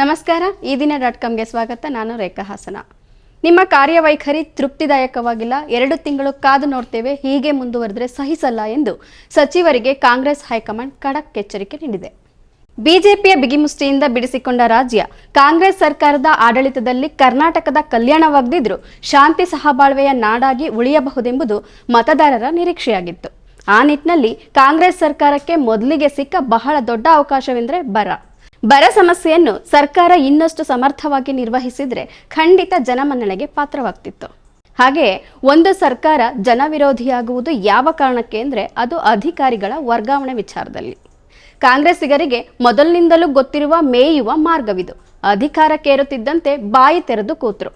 ನಮಸ್ಕಾರ, ಈ ದಿನ ಡಾಟ್ ಕಾಮ್ಗೆ ಸ್ವಾಗತ. ನಾನು ರೇಖಾ ಹಾಸನ. ನಿಮ್ಮ ಕಾರ್ಯವೈಖರಿ ತೃಪ್ತಿದಾಯಕವಾಗಿಲ್ಲ. ಎರಡು ತಿಂಗಳು ಕಾದು ನೋಡ್ತೇವೆ. ಹೀಗೆ ಮುಂದುವರೆದ್ರೆ ಸಹಿಸಲ್ಲ ಎಂದು ಸಚಿವರಿಗೆ ಕಾಂಗ್ರೆಸ್ ಹೈಕಮಾಂಡ್ ಖಡಕ್ ಎಚ್ಚರಿಕೆ ನೀಡಿದೆ. ಬಿಜೆಪಿಯ ಬಿಗಿಮುಷ್ಟಿಯಿಂದ ಬಿಡಿಸಿಕೊಂಡ ರಾಜ್ಯ ಕಾಂಗ್ರೆಸ್ ಸರ್ಕಾರದ ಆಡಳಿತದಲ್ಲಿ ಕರ್ನಾಟಕದ ಕಲ್ಯಾಣವಾಗದಿದ್ರೂ ಶಾಂತಿ ಸಹಬಾಳ್ವೆಯ ನಾಡಾಗಿ ಉಳಿಯಬಹುದೆಂಬುದು ಮತದಾರರ ನಿರೀಕ್ಷೆಯಾಗಿತ್ತು. ಆ ನಿಟ್ಟಿನಲ್ಲಿ ಕಾಂಗ್ರೆಸ್ ಸರ್ಕಾರಕ್ಕೆ ಮೊದಲಿಗೆ ಸಿಕ್ಕ ಬಹಳ ದೊಡ್ಡ ಅವಕಾಶವೆಂದರೆ ಬರ. ಬರ ಸಮಸ್ಯೆಯನ್ನು ಸರ್ಕಾರ ಇನ್ನಷ್ಟು ಸಮರ್ಥವಾಗಿ ನಿರ್ವಹಿಸಿದ್ರೆ ಖಂಡಿತ ಜನಮನ್ನಣೆಗೆ ಪಾತ್ರವಾಗ್ತಿತ್ತು. ಹಾಗೆಯೇ ಒಂದು ಸರ್ಕಾರ ಜನವಿರೋಧಿಯಾಗುವುದು ಯಾವ ಕಾರಣಕ್ಕೆ ಅಂದರೆ ಅದು ಅಧಿಕಾರಿಗಳ ವರ್ಗಾವಣೆ ವಿಚಾರದಲ್ಲಿ. ಕಾಂಗ್ರೆಸ್ಸಿಗರಿಗೆ ಮೊದಲಿನಿಂದಲೂ ಗೊತ್ತಿರುವ ಮೇಯುವ ಮಾರ್ಗವಿದು. ಅಧಿಕಾರಕ್ಕೇರುತ್ತಿದ್ದಂತೆ ಬಾಯಿ ತೆರೆದು ಕೂತರು.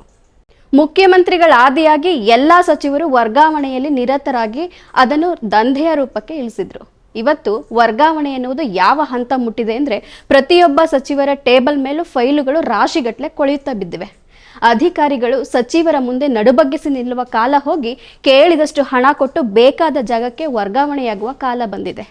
ಮುಖ್ಯಮಂತ್ರಿಗಳ ಆದಿಯಾಗಿ ಎಲ್ಲಾ ಸಚಿವರು ವರ್ಗಾವಣೆಯಲ್ಲಿ ನಿರತರಾಗಿ ಅದನ್ನು ದಂಧೆಯ ರೂಪಕ್ಕೆ ಇಳಿಸಿದ್ರು. ಇವತ್ತು ವರ್ಗಾವಣೆ ಎನ್ನುವುದು ಯಾವ ಹಂತ ಮುಟ್ಟಿದೆ ಅಂದರೆ ಪ್ರತಿಯೊಬ್ಬ ಸಚಿವರ ಟೇಬಲ್ ಮೇಲೂ ಫೈಲುಗಳು ರಾಶಿಗಟ್ಟಲೆ ಕೊಳೆಯುತ್ತಾ ಬಿದ್ದಿವೆ. ಅಧಿಕಾರಿಗಳು ಸಚಿವರ ಮುಂದೆ ನಡುಬಗ್ಗಿಸಿ ನಿಲ್ಲುವ ಕಾಲ ಹೋಗಿ ಕೇಳಿದಷ್ಟು ಹಣ ಕೊಟ್ಟು ಬೇಕಾದ ಜಾಗಕ್ಕೆ ವರ್ಗಾವಣೆಯಾಗುವ ಕಾಲ ಬಂದಿದೆ.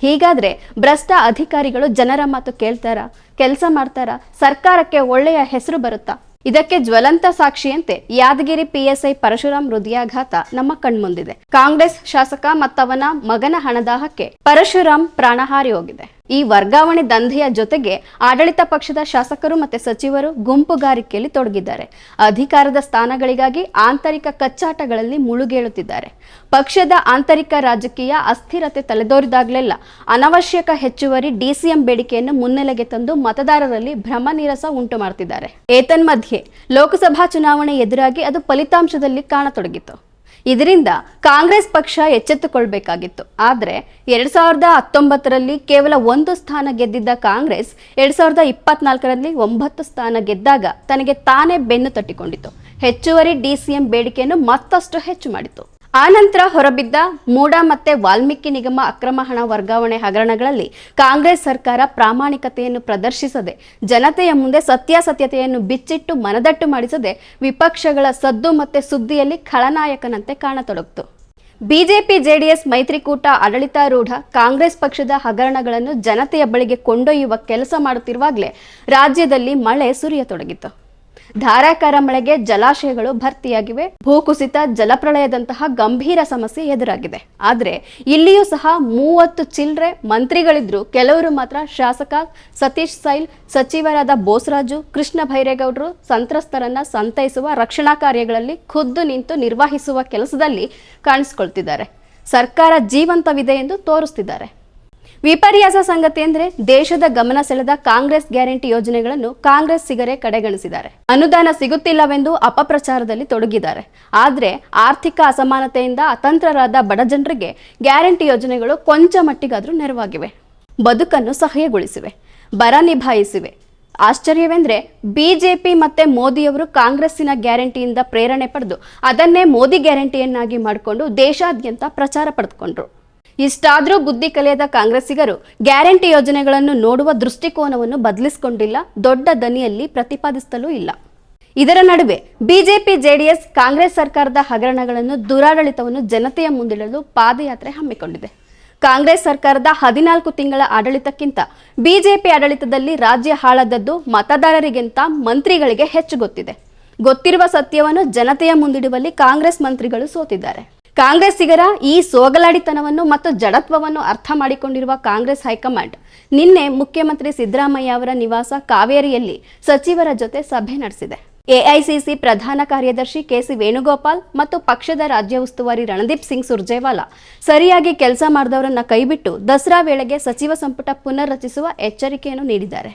ಹೀಗಾದರೆ ಭ್ರಷ್ಟ ಅಧಿಕಾರಿಗಳು ಜನರ ಮಾತು ಕೇಳ್ತಾರಾ? ಕೆಲಸ ಮಾಡ್ತಾರಾ? ಸರ್ಕಾರಕ್ಕೆ ಒಳ್ಳೆಯ ಹೆಸರು ಬರುತ್ತಾ? ಇದಕ್ಕೆ ಜ್ವಲಂತ ಸಾಕ್ಷಿಯಂತೆ ಯಾದಗಿರಿ ಪಿಎಸ್ಐ ಪರಶುರಾಮ್ ಹೃದಯಾಘಾತ ನಮ್ಮ ಕಣ್ಮುಂದಿದೆ. ಕಾಂಗ್ರೆಸ್ ಶಾಸಕ ಮತ್ತವನ ಮಗನ ಹಣದಾಹಕ್ಕೆ ಪರಶುರಾಮ್ ಪ್ರಾಣಹಾರಿ ಹೋಗಿದೆ. ಈ ವರ್ಗಾವಣೆ ದಂಧೆಯ ಜೊತೆಗೆ ಆಡಳಿತ ಪಕ್ಷದ ಶಾಸಕರು ಮತ್ತೆ ಸಚಿವರು ಗುಂಪುಗಾರಿಕೆಯಲ್ಲಿ ತೊಡಗಿದ್ದಾರೆ. ಅಧಿಕಾರದ ಸ್ಥಾನಗಳಿಗಾಗಿ ಆಂತರಿಕ ಕಚ್ಚಾಟಗಳಲ್ಲಿ ಮುಳುಗೇಳುತ್ತಿದ್ದಾರೆ. ಪಕ್ಷದ ಆಂತರಿಕ ರಾಜಕೀಯ ಅಸ್ಥಿರತೆ ತಲೆದೋರಿದಾಗಲೆಲ್ಲ ಅನವಶ್ಯಕ ಹೆಚ್ಚುವರಿ ಡಿಸಿಎಂ ಬೇಡಿಕೆಯನ್ನು ಮುನ್ನೆಲೆಗೆ ತಂದು ಮತದಾರರಲ್ಲಿ ಭ್ರಮ ನೀರಸ ಉಂಟು ಮಾಡ್ತಿದ್ದಾರೆ. ಏತನ್ಮಧ್ಯೆ ಲೋಕಸಭಾ ಚುನಾವಣೆ ಎದುರಾಗಿ ಅದು ಫಲಿತಾಂಶದಲ್ಲಿ ಕಾಣತೊಡಗಿತು. ಇದರಿಂದ ಕಾಂಗ್ರೆಸ್ ಪಕ್ಷ ಎಚ್ಚೆತ್ತುಕೊಳ್ಬೇಕಾಗಿತ್ತು. ಆದರೆ ಎರಡ್ ಸಾವಿರದ ಹತ್ತೊಂಬತ್ತರಲ್ಲಿ ಕೇವಲ ಒಂದು ಸ್ಥಾನ ಗೆದ್ದಿದ್ದ ಕಾಂಗ್ರೆಸ್ ಎರಡ್ ಸಾವಿರದ ಇಪ್ಪತ್ನಾಲ್ಕರಲ್ಲಿ ಒಂಬತ್ತು ಸ್ಥಾನ ಗೆದ್ದಾಗ ತನಗೆ ತಾನೇ ಬೆನ್ನು ತಟ್ಟಿಕೊಂಡಿತು ಹೆಚ್ಚುವರಿ ಡಿಸಿಎಂ ಬೇಡಿಕೆಯನ್ನು ಮತ್ತಷ್ಟು ಹೆಚ್ಚು ಮಾಡಿತು ಆನಂತರ ಹೊರಬಿದ್ದ ಮೂಡ ಮತ್ತೆ ವಾಲ್ಮೀಕಿ ನಿಗಮ ಅಕ್ರಮ ಹಣ ವರ್ಗಾವಣೆ ಹಗರಣಗಳಲ್ಲಿ ಕಾಂಗ್ರೆಸ್ ಸರ್ಕಾರ ಪ್ರಾಮಾಣಿಕತೆಯನ್ನು ಪ್ರದರ್ಶಿಸದೆ, ಜನತೆಯ ಮುಂದೆ ಸತ್ಯಾಸತ್ಯತೆಯನ್ನು ಬಿಚ್ಚಿಟ್ಟು ಮನದಟ್ಟು ಮಾಡಿಸದೆ, ವಿಪಕ್ಷಗಳ ಸದ್ದು ಮತ್ತೆ ಸುದ್ದಿಯಲ್ಲಿ ಖಳನಾಯಕನಂತೆ ಕಾಣತೊಡಗಿತು. ಬಿಜೆಪಿ, ಜೆಡಿಎಸ್ ಮೈತ್ರಿಕೂಟ, ಆಡಳಿತಾರೂಢ ಕಾಂಗ್ರೆಸ್ ಪಕ್ಷದ ಹಗರಣಗಳನ್ನು ಜನತೆಯ ಬಳಿಗೆ ಕೊಂಡೊಯ್ಯುವ ಕೆಲಸ ಮಾಡುತ್ತಿರುವಾಗಲೇ ರಾಜ್ಯದಲ್ಲಿ ಮಳೆ ಸುರಿಯತೊಡಗಿತು. ಧಾರಾಕಾರ ಮಳೆಗೆ ಜಲಾಶಯಗಳು ಭರ್ತಿಯಾಗಿವೆ. ಭೂಕುಸಿತ ಜಲಪ್ರಳಯದಂತಹ ಗಂಭೀರ ಸಮಸ್ಯೆ ಎದುರಾಗಿದೆ. ಆದರೆ ಇಲ್ಲಿಯೂ ಸಹ ಮೂವತ್ತು ಚಿಲ್ರೆ ಮಂತ್ರಿಗಳಿದ್ರು. ಕೆಲವರು ಮಾತ್ರ ಶಾಸಕ ಸತೀಶ್ ಸೈಲ್, ಸಚಿವರಾದ ಬೋಸರಾಜು, ಕೃಷ್ಣ ಭೈರೇಗೌಡರು ಸಂತ್ರಸ್ತರನ್ನ ಸಂತೈಸುವ ರಕ್ಷಣಾ ಕಾರ್ಯಗಳಲ್ಲಿ ಖುದ್ದು ನಿಂತು ನಿರ್ವಹಿಸುವ ಕೆಲಸದಲ್ಲಿ ಕಾಣಿಸಿಕೊಳ್ತಿದ್ದಾರೆ. ಸರ್ಕಾರ ಜೀವಂತವಿದೆ ಎಂದು ತೋರಿಸ್ತಿದ್ದಾರೆ. ವಿಪರ್ಯಾಸ ಸಂಗತಿ ಅಂದ್ರೆ ದೇಶದ ಗಮನ ಸೆಳೆದ ಕಾಂಗ್ರೆಸ್ ಗ್ಯಾರಂಟಿ ಯೋಜನೆಗಳನ್ನು ಕಾಂಗ್ರೆಸ್ ಸಿಗರೆ ಕಡೆಗಣಿಸಿದ್ದಾರೆ. ಅನುದಾನ ಸಿಗುತ್ತಿಲ್ಲವೆಂದು ಅಪಪ್ರಚಾರದಲ್ಲಿ ತೊಡಗಿದ್ದಾರೆ. ಆದ್ರೆ ಆರ್ಥಿಕ ಅಸಮಾನತೆಯಿಂದ ಅತಂತ್ರರಾದ ಬಡ ಜನರಿಗೆ ಗ್ಯಾರಂಟಿ ಯೋಜನೆಗಳು ಕೊಂಚ ಮಟ್ಟಿಗಾದ್ರೂ ನೆರವಾಗಿವೆ. ಬದುಕನ್ನು ಸಹಾಯಗೊಳಿಸಿವೆ. ಬರ ನಿಭಾಯಿಸಿವೆ. ಆಶ್ಚರ್ಯವೆಂದ್ರೆ ಬಿಜೆಪಿ ಮತ್ತೆ ಮೋದಿಯವರು ಕಾಂಗ್ರೆಸ್ಸಿನ ಗ್ಯಾರಂಟಿಯಿಂದ ಪ್ರೇರಣೆ ಪಡೆದು ಅದನ್ನೇ ಮೋದಿ ಗ್ಯಾರಂಟಿಯನ್ನಾಗಿ ಮಾಡಿಕೊಂಡು ದೇಶಾದ್ಯಂತ ಪ್ರಚಾರ ಪಡೆದುಕೊಂಡ್ರು. ಇಷ್ಟಾದರೂ ಬುದ್ಧಿ ಕಲಿಯದ ಕಾಂಗ್ರೆಸ್ಸಿಗರು ಗ್ಯಾರಂಟಿ ಯೋಜನೆಗಳನ್ನು ನೋಡುವ ದೃಷ್ಟಿಕೋನವನ್ನು ಬದಲಿಸಿಕೊಂಡಿಲ್ಲ, ದೊಡ್ಡ ದನಿಯಲ್ಲಿ ಪ್ರತಿಪಾದಿಸಲೂ ಇಲ್ಲ. ಇದರ ನಡುವೆ ಬಿಜೆಪಿ, ಜೆಡಿಎಸ್, ಕಾಂಗ್ರೆಸ್ ಸರ್ಕಾರದ ಹಗರಣಗಳನ್ನು ದುರಾಡಳಿತವನ್ನು ಜನತೆಯ ಮುಂದಿಡಲು ಪಾದಯಾತ್ರೆ ಹಮ್ಮಿಕೊಂಡಿದೆ. ಕಾಂಗ್ರೆಸ್ ಸರ್ಕಾರದ ಹದಿನಾಲ್ಕು ತಿಂಗಳ ಆಡಳಿತಕ್ಕಿಂತ ಬಿಜೆಪಿ ಆಡಳಿತದಲ್ಲಿ ರಾಜ್ಯ ಹಾಳಾದದ್ದು ಮತದಾರರಿಗಿಂತ ಮಂತ್ರಿಗಳಿಗೆ ಹೆಚ್ಚು ಗೊತ್ತಿದೆ. ಗೊತ್ತಿರುವ ಸತ್ಯವನ್ನು ಜನತೆಯ ಮುಂದಿಡುವಲ್ಲಿ ಕಾಂಗ್ರೆಸ್ ಮಂತ್ರಿಗಳು ಸೋತಿದ್ದಾರೆ. ಕಾಂಗ್ರೆಸ್ಸಿಗರ ಈ ಸೋಗಲಾಡಿತನವನ್ನು ಮತ್ತು ಜಡತ್ವವನ್ನು ಅರ್ಥ ಮಾಡಿಕೊಂಡಿರುವ ಕಾಂಗ್ರೆಸ್ ಹೈಕಮಾಂಡ್ ನಿನ್ನೆ ಮುಖ್ಯಮಂತ್ರಿ ಸಿದ್ದರಾಮಯ್ಯ ಅವರ ನಿವಾಸ ಕಾವೇರಿಯಲ್ಲಿ ಸಚಿವರ ಜೊತೆ ಸಭೆ ನಡೆಸಿದೆ. ಎಐಸಿಸಿ ಪ್ರಧಾನ ಕಾರ್ಯದರ್ಶಿ ಕೆಸಿ ವೇಣುಗೋಪಾಲ್ ಮತ್ತು ಪಕ್ಷದ ರಾಜ್ಯ ಉಸ್ತುವಾರಿ ರಣದೀಪ್ ಸಿಂಗ್ ಸುರ್ಜೇವಾಲಾ ಸರಿಯಾಗಿ ಕೆಲಸ ಮಾಡಿದವರನ್ನ ಕೈಬಿಟ್ಟು ದಸರಾ ವೇಳೆಗೆ ಸಚಿವ ಸಂಪುಟ ಪುನರ್ ರಚಿಸುವ ಎಚ್ಚರಿಕೆಯನ್ನು ನೀಡಿದ್ದಾರೆ.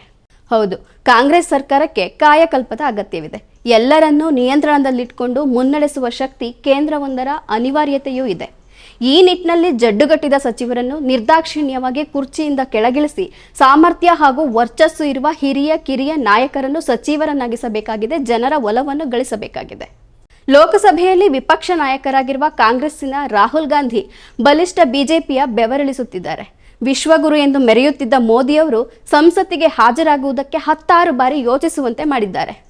ಹೌದು, ಕಾಂಗ್ರೆಸ್ ಸರ್ಕಾರಕ್ಕೆ ಕಾಯಕಲ್ಪದ ಅಗತ್ಯವಿದೆ. ಎಲ್ಲರನ್ನೂ ನಿಯಂತ್ರಣದಲ್ಲಿಟ್ಕೊಂಡು ಮುನ್ನಡೆಸುವ ಶಕ್ತಿ ಕೇಂದ್ರವೊಂದರ ಅನಿವಾರ್ಯತೆಯೂ ಇದೆ. ಈ ನಿಟ್ಟಿನಲ್ಲಿ ಜಡ್ಡುಗಟ್ಟಿದ ಸಚಿವರನ್ನು ನಿರ್ದಾಕ್ಷಿಣ್ಯವಾಗಿ ಕುರ್ಚಿಯಿಂದ ಕೆಳಗಿಳಿಸಿ ಸಾಮರ್ಥ್ಯ ಹಾಗೂ ವರ್ಚಸ್ಸು ಇರುವ ಹಿರಿಯ, ಕಿರಿಯ ನಾಯಕರನ್ನು ಸಚಿವರನ್ನಾಗಿಸಬೇಕಾಗಿದೆ, ಜನರ ಒಲವನ್ನು ಗಳಿಸಬೇಕಾಗಿದೆ. ಲೋಕಸಭೆಯಲ್ಲಿ ವಿಪಕ್ಷ ನಾಯಕರಾಗಿರುವ ಕಾಂಗ್ರೆಸ್ಸಿನ ರಾಹುಲ್ ಗಾಂಧಿ ಬಲಿಷ್ಠ ಬಿಜೆಪಿಯ ಬೆವರಿಳಿಸುತ್ತಿದ್ದಾರೆ. ವಿಶ್ವಗುರು ಎಂದು ಮೆರೆಯುತ್ತಿದ್ದ ಮೋದಿಯವರು ಸಂಸತ್ತಿಗೆ ಹಾಜರಾಗುವುದಕ್ಕೆ ಹತ್ತಾರು ಬಾರಿ ಯೋಚಿಸುವಂತೆ ಮಾಡಿದ್ದಾರೆ.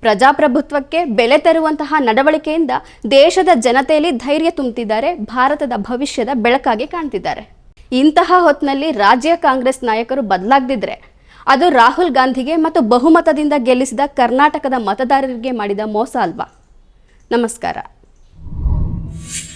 ಪ್ರಜಾಪ್ರಭುತ್ವಕ್ಕೆ ಬೆಲೆ ತರುವಂತಹ ನಡವಳಿಕೆಯಿಂದ ದೇಶದ ಜನತೆಯಲ್ಲಿ ಧೈರ್ಯ ತುಂಬುತ್ತಿದ್ದಾರೆ ಭಾರತದ ಭವಿಷ್ಯದ ಬೆಳಕಾಗಿ ಕಾಣ್ತಿದ್ದಾರೆ. ಇಂತಹ ಹೊತ್ತಿನಲ್ಲಿ ರಾಜ್ಯ ಕಾಂಗ್ರೆಸ್ ನಾಯಕರು ಬದಲಾಗದಿದ್ರೆ, ಅದು ರಾಹುಲ್ ಗಾಂಧಿಗೆ ಮತ್ತು ಬಹುಮತದಿಂದ ಗೆಲ್ಲಿಸಿದ ಕರ್ನಾಟಕದ ಮತದಾರರಿಗೆ ಮಾಡಿದ ಮೋಸ ಅಲ್ವಾ? ನಮಸ್ಕಾರ.